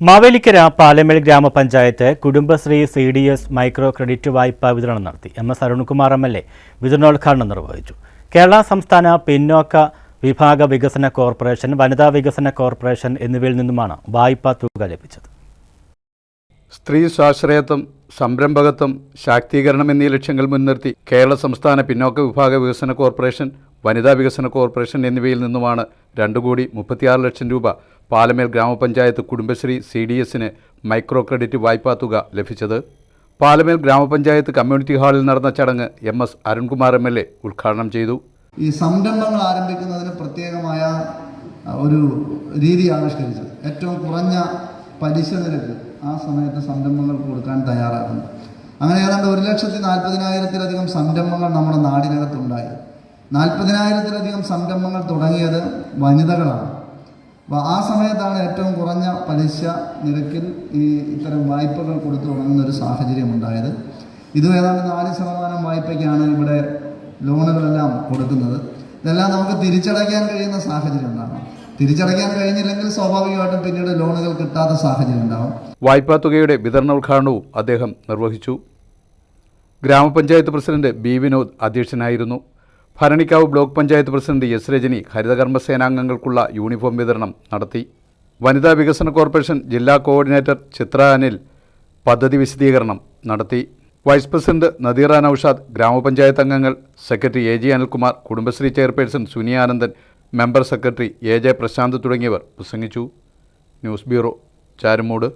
മാവേലിക്കര പാലമേൽ ഗ്രാമപഞ്ചായത്ത് Kudumbashree C D S micro credit വായ്പാ വിതരണം നടത്തി. M S Arunkumar M L A വിതരണോദ്ഘാടനം നിർവഹിച്ചു. കേരള സംസ്ഥാന പിന്നോക്ക വിഭാഗ വികസന കോർപ്പറേഷൻ വനിതാ വികസന കോർപ്പറേഷൻ എന്നിവയിൽ നിന്നുമാണ് വായ്പാ തുക ലഭിച്ചത്. സ്ത്രീ സ്വാശ്രയത്വം സംരംഭകത്വം ശാക്തീകരണം എന്നീ ലക്ഷ്യങ്ങൾ മുൻനിർത്തി കേരള സംസ്ഥാന പിന്നോക്ക വിഭാഗ വികസന കോർപ്പറേഷൻ വനിതാ വികസന കോർപ്പറേഷൻ എന്നിവയിൽ നിന്നുമാണ് രണ്ടു കോടി മുപ്പത്തിയാറ് ലക്ഷം രൂപ പാലമേൽ ഗ്രാമപഞ്ചായത്ത് കുടുംബശ്രീ സി ഡി എസിന് മൈക്രോ ക്രെഡിറ്റ് വായ്പാ തുക ലഭിച്ചത്. പാലമേൽ ഗ്രാമപഞ്ചായത്ത് കമ്മ്യൂണിറ്റി ഹാളിൽ നടന്ന ചടങ്ങ് M S Arunkumar M L A ഉദ്ഘാടനം ചെയ്തു. ഈ സംരംഭങ്ങൾ ആരംഭിക്കുന്നതിന് പ്രത്യേകമായ ഒരു രീതി ആവിഷ്കരിച്ചത്. ഏറ്റവും കുറഞ്ഞ പലിശ നിരക്ക് ആ സമയത്ത് സംരംഭങ്ങൾ കൊടുക്കാൻ തയ്യാറാക്കുന്നു. അങ്ങനെ ഏതാണ്ട് ഒരു ലക്ഷത്തി നാൽപ്പതിനായിരത്തിലധികം സംരംഭങ്ങൾ നമ്മുടെ നാടിനകത്തുണ്ടായി. നാൽപ്പതിനായിരത്തിലധികം സംരംഭങ്ങൾ തുടങ്ങിയത് വനിതകളാണ്. അപ്പോൾ ആ സമയത്താണ് ഏറ്റവും കുറഞ്ഞ പലിശ നിരക്കിൽ ഈ ഇത്തരം വായ്പകൾ കൊടുത്തു തുടങ്ങുന്ന ഒരു സാഹചര്യം ഉണ്ടായത്. ഇതും ഏതാണ്ട് നാല് ശതമാനം വായ്പയ്ക്കാണ് ഇവിടെ ലോണുകളെല്ലാം കൊടുക്കുന്നത്. ഇതെല്ലാം നമുക്ക് തിരിച്ചടയ്ക്കാൻ കഴിയുന്ന സാഹചര്യം ഉണ്ടാകണം തിരിച്ചടയ്ക്കാൻ കഴിഞ്ഞില്ലെങ്കിൽ സ്വാഭാവികമായിട്ടും പിന്നീട് ലോണുകൾ കിട്ടാത്ത സാഹചര്യം ഉണ്ടാകും വായ്പാ തുകയുടെ വിതരണ ഉദ്ഘാടനവും അദ്ദേഹം നിർവഹിച്ചു. ഗ്രാമപഞ്ചായത്ത് പ്രസിഡന്റ് ബി വിനോദ് അധ്യക്ഷനായിരുന്നു. Bharanikkavu block panchayat president S Rajani ഹരിതകർമ്മ സേനാംഗങ്ങൾക്കുള്ള യൂണിഫോം വിതരണം നടത്തി. വനിതാ വികസന കോർപ്പറേഷൻ ജില്ലാ കോർഡിനേറ്റർ ചിത്ര അനിൽ പദ്ധതി വിശദീകരണം നടത്തി. വൈസ് പ്രസിഡന്റ് നദീറ നൌഷാദ് ഗ്രാമപഞ്ചായത്ത് അംഗങ്ങൾ secretary A G Anilkumar Kudumbashree chairperson Suniya Anandan member secretary A J Prasanth തുടങ്ങിയവർ പ്രസംഗിച്ചു. News bureau Charummood.